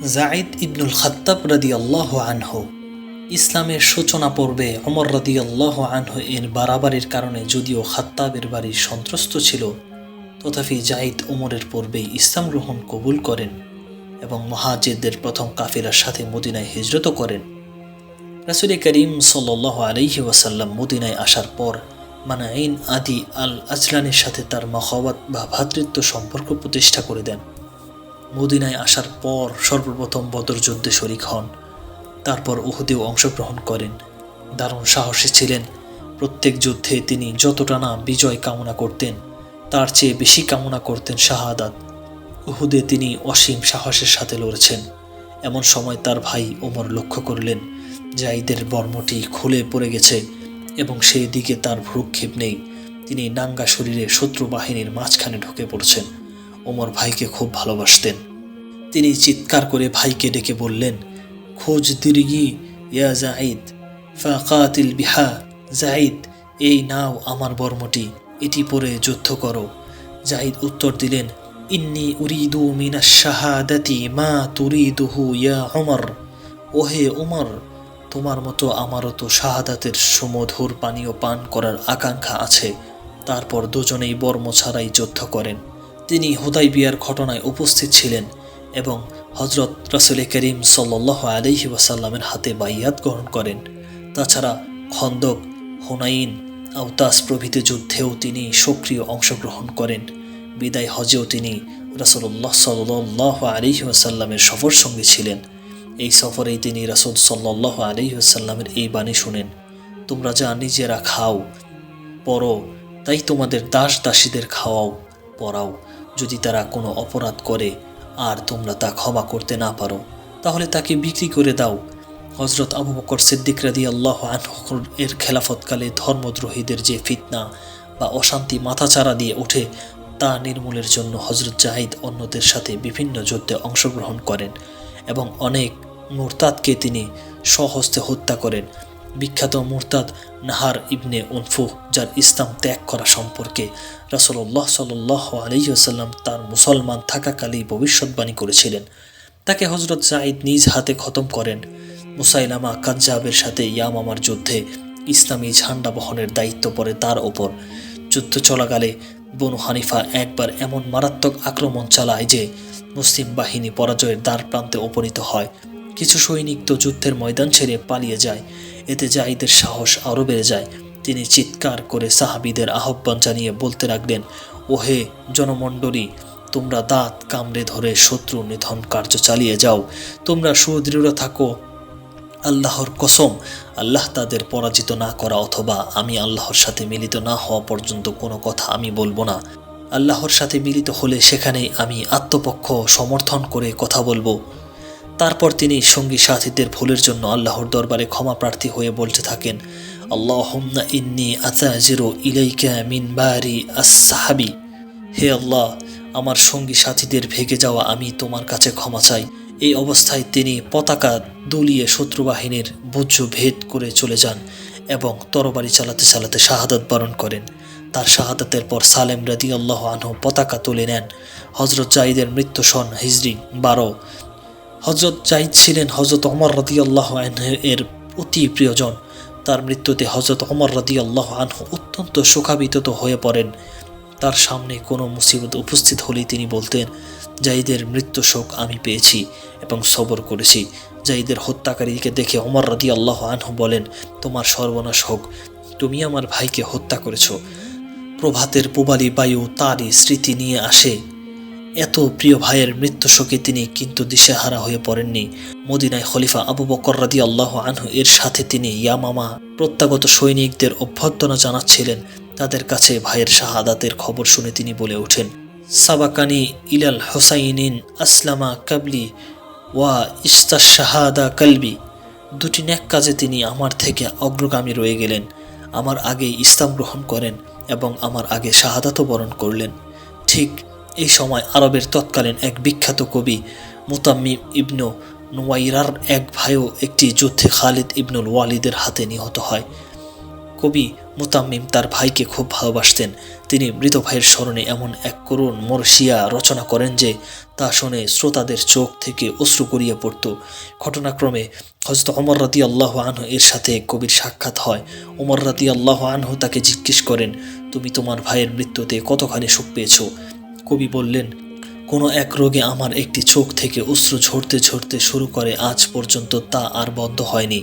জাইদ ইবনুল খাত্তাব রাদি আল্লাহ আনহু। ইসলামের সূচনা পর্বে অমর রাদি আল্লাহ আনহু এর বাড়াবাড়ির কারণে যদিও খাত্তাবের বাড়ি সন্ত্রস্ত ছিল, তথাপি জাইদ ওমরের পূর্বেই ইসলাম গ্রহণ কবুল করেন এবং মহাজেদদের প্রথম কাফিলার সাথে মদিনায় হিজরত করেন। রাসুল করিম সাল আলহি ওয়াসাল্লাম মদিনায় আসার পর মানাইন আদি আল আজলানের সাথে তার মহব্বত বা ভ্রাতৃত্ব সম্পর্ক প্রতিষ্ঠা করে দেন। মদিনায় আসার পর সর্বপ্রথম বদর যুদ্ধে শরিক হন। তারপর উহুদেও অংশগ্রহণ করেন। দারুণ সাহসী ছিলেন। প্রত্যেক যুদ্ধে তিনি যতটা না বিজয় কামনা করতেন, তার চেয়ে বেশি কামনা করতেন শাহাদাত। উহুদে তিনি অসীম সাহসের সাথে লড়েছেন। এমন সময় তার ভাই ওমর লক্ষ্য করলেন, জাইদের বর্মটি খুলে পড়ে গেছে এবং সেই দিকে তার ভ্রুক্ষেপ নেই। তিনি নাঙ্গা শরীরে শত্রু বাহিনীর মাঝখানে ঢুকে পড়ছেন। ওমর ভাইকে খুব ভালোবাসতেন। তিনি চিৎকার করে ভাইকে ডেকে বললেন, খোঁজ দিরগি, ইয়া জাইদ ফাকাতিল বিহা জাইদ এই নাও আমার বর্মটি, এটি পরে যুদ্ধ করো। জাইদ উত্তর দিলেন, ইন্নি উরিদু মিনা শাহাদাতি মা তুরিদুহু ইয়া ওমর ওহে ওমর তোমার মতো আমারও তো শাহাদাতের সুমধুর পানীয় পান করার আকাঙ্ক্ষা আছে। তারপর দুজনেই বর্ম ছাড়াই যুদ্ধ করেন। তিনি হুদাই বিয়ার ঘটনায় উপস্থিত ছিলেন এবং হজরত রাসুল করিম সাল্লাহ আলহি ওয়াসাল্লামের হাতে বাইয়াত গ্রহণ করেন। তাছাড়া খন্দক, হুনাইন আউতাস প্রভৃতি যুদ্ধেও তিনি সক্রিয় অংশগ্রহণ করেন। বিদায় হজেও তিনি রাসুল্লাহ সাল্লাহ আলহি ওয়াসাল্লামের সফর সঙ্গী ছিলেন। এই সফরেই তিনি রাসুল সাল্লাহ আলহি ওয়াসাল্লামের এই বাণী শুনেন, তোমরা যা নিজেরা খাও পরো তাই তোমাদের দাস দাসীদের খাওয়াও। পড়াও। যদি তারা কোনো অপরাধ করে আর তোমরা তা ক্ষমা করতে না পারো, তাহলে তাকে বিক্রি করে দাও। হজরত আবু বকর সিদ্দিক রাদি আল্লাহ আনহর এর খেলাফতকালে ধর্মদ্রোহীদের যে ফিতনা বা অশান্তি মাথাচাড়া দিয়ে ওঠে, তা নির্মূলের জন্য হজরত জাহিদ অন্যদের সাথে বিভিন্ন যুদ্ধে অংশগ্রহণ করেন এবং অনেক মুরতাদকে তিনি স্বহস্তে হত্যা করেন। বিখ্যাত মুরতাদ নাহার ইবনে উনফু, যার ইসলাম ত্যাগ করা সম্পর্কে রাসলল্লাহ সাল্লাহ আলহিউসাল্লাম তার মুসলমান থাকাকালেই ভবিষ্যৎবাণী করেছিলেন। তাকে হজরত জাইদ নিজ হাতে খতম করেন। মুসাইলামা কাজ্জাবের সাথে ইয়ামামার যুদ্ধে ইসলামী ঝান্ডা বহনের দায়িত্ব পড়ে তার ওপর। যুদ্ধ চলাকালে বনু হানিফা একবার এমন মারাত্মক আক্রমণ চালায় যে মুসলিম বাহিনী পরাজয়ের দ্বার প্রান্তে উপনীত হয়। কিছু সৈনিক তো যুদ্ধের ময়দান ছেড়ে পালিয়ে যায়। এতে জাহিদের সাহস আরও বেড়ে যায়। তিনি চিৎকার করে সাহাবিদের আহ্বান জানিয়ে বলতে লাগলেন, ওহে জনমণ্ডলী, তোমরা দাঁত কামড়ে ধরে শত্রু নিধন কার্য চালিয়ে যাও। তোমরা সুদৃঢ় থাকো। আল্লাহর কসম, আল্লাহ তাদের পরাজিত না করা অথবা আমি আল্লাহর সাথে মিলিত না হওয়া পর্যন্ত কোনো কথা আমি বলব না। আল্লাহর সাথে মিলিত হলে সেখানেই আমি আত্মপক্ষ সমর্থন করে কথা বলব। তারপর তিনি সঙ্গী সাথীদের ভুলের জন্য আল্লাহর দরবারে ক্ষমা প্রার্থী হয়ে বলতে থাকেন আল্লাহ ইন্নি আতাজিরো ইলাইকা মিন বারি আসহাবি হে আল্লাহ, আমার সঙ্গী সাথীদের ভেগে যাওয়া আমি তোমার কাছে ক্ষমা চাই। এই অবস্থায় তিনি পতাকা দুলিয়ে শত্রু বাহিনীর বুজ্জ ভেদ করে চলে যান এবং তরবারি চালাতে চালাতে শাহাদত বরণ করেন। তার শাহাদাতের পর সালেম রাদি আল্লাহ আনহু পতাকা তুলে নেন। হজরত জাইদের মৃত্যু সন হিজরি বারো। হজরত জাইদ ছিলেন হজরত অমর রদি আল্লাহ এর অতি প্রিয়জন। তার মৃত্যুতে হজরত অমর রদি আল্লাহ আনহু অত্যন্ত শোকাবিত হয়ে পড়েন। তার সামনে কোনো মুসিবত উপস্থিত হলেই তিনি বলতেন জাইদের মৃত্যু শোক আমি পেয়েছি এবং সবর করেছি। জাইদের হত্যাকারীকে দেখে অমর রদি আল্লাহ আনহু বলেন, তোমার সর্বনাশ হোক। তুমি আমার ভাইকে হত্যা করেছ। প্রভাতের পুবালি বায়ু তারই স্মৃতি নিয়ে আসে। এত প্রিয় ভাইয়ের মৃত্যু শোকে তিনি কিন্তু দিশেহারা হয়ে পড়েননি। মদিনায় খলিফা আবু বকর রাদি আল্লাহ আনহু এর সাথে তিনি ইয়ামামা প্রত্যাগত সৈনিকদের অভ্যর্থনা জানাচ্ছিলেন। তাদের কাছে ভাইয়ের শাহাদাতের খবর শুনে তিনি বলে ওঠেন, সাবাকানি ইলাল হোসাইনিন আসলামা কাবলি ওয়া ইস্তা শাহাদা কালবি। দুটি ন্যাক কাজে তিনি আমার থেকে অগ্রগামী রয়ে গেলেন, আমার আগে ইসলাম গ্রহণ করেন এবং আমার আগে শাহাদাতও বরণ করলেন। ঠিক এই সময় আরবের তৎকালীন এক বিখ্যাত কবি মুতাম্মিম ইবনু নুয়াইরার এক ভাইও একটি যুদ্ধে খালিদ ইবনুল ওয়ালিদের হাতে নিহত হয়। কবি মুতাম্মিম তার ভাইকে খুব ভালোবাসতেন। তিনি মৃত ভাইয়ের স্মরণে এমন এক করুণ মরশিয়া রচনা করেন যে তা শুনে শ্রোতাদের চোখ থেকে অশ্রু গড়িয়ে পড়ত। ঘটনাক্রমে হজরত অমর রাতি আল্লাহ আনহু এর সাথে কবির সাক্ষাৎ হয়। ওমর রাতি আল্লাহ আনহু তাকে জিজ্ঞেস করেন, তুমি তোমার ভাইয়ের মৃত্যুতে কতখানি সুখ পেয়েছ? কবি বললেন, কোনো এক রোগে আমার একটি চোখ থেকে অশ্রু ঝরতে ঝরতে শুরু করে আজ পর্যন্ত তা আর বন্ধ হয়নি।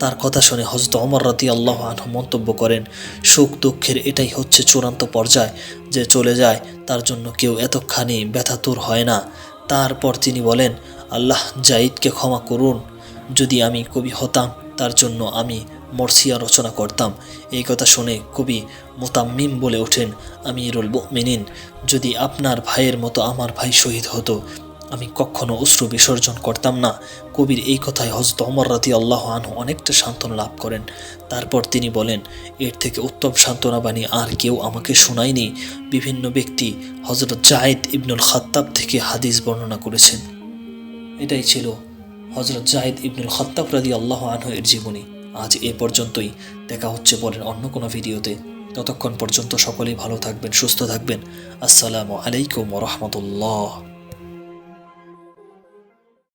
তার কথা শুনে হজরত অমর রাতি আল্লাহ আনহু মন্তব্য করেন, সুখ দুঃখের এটাই হচ্ছে চূড়ান্ত পর্যায়, যে চলে যায় তার জন্য কেউ এতখানি ব্যথাতুর হয় না। তারপর তিনি বলেন, আল্লাহ জাইদকে ক্ষমা করুন, যদি আমি কবি হতাম তার জন্য আমি মরসিয়া রচনা করতাম। এই কথা শুনে কবি মোতাম্মিম বলে ওঠেন আমি আমিরুল মিনিন যদি আপনার ভাইয়ের মতো আমার ভাই শহীদ হতো, আমি কখনো অশ্রু বিসর্জন করতাম না। কবির এই কথায় হজরত অমর রাতি আল্লাহ আনহু অনেকটা সান্ত্বনা লাভ করেন। তারপর তিনি বলেন, এর থেকে উত্তম সান্ত্বনা বাণী আর কেউ আমাকে শোনায়নি। বিভিন্ন ব্যক্তি হজরত জায়েদ ইবনুল খাত্তাব থেকে হাদিস বর্ণনা করেছেন। এটাই ছিল হজরত জায়েদ ইবনুল খাত্তাব রাদি আল্লাহ আনহু এর জীবনী। আজ এ পর্যন্তই। দেখা হচ্ছে পরের অন্য কোনো ভিডিওতে। ততক্ষণ পর্যন্ত সকলেই ভালো থাকবেন, সুস্থ থাকবেন। আসসালামু আলাইকুম রহমতুল্লাহ।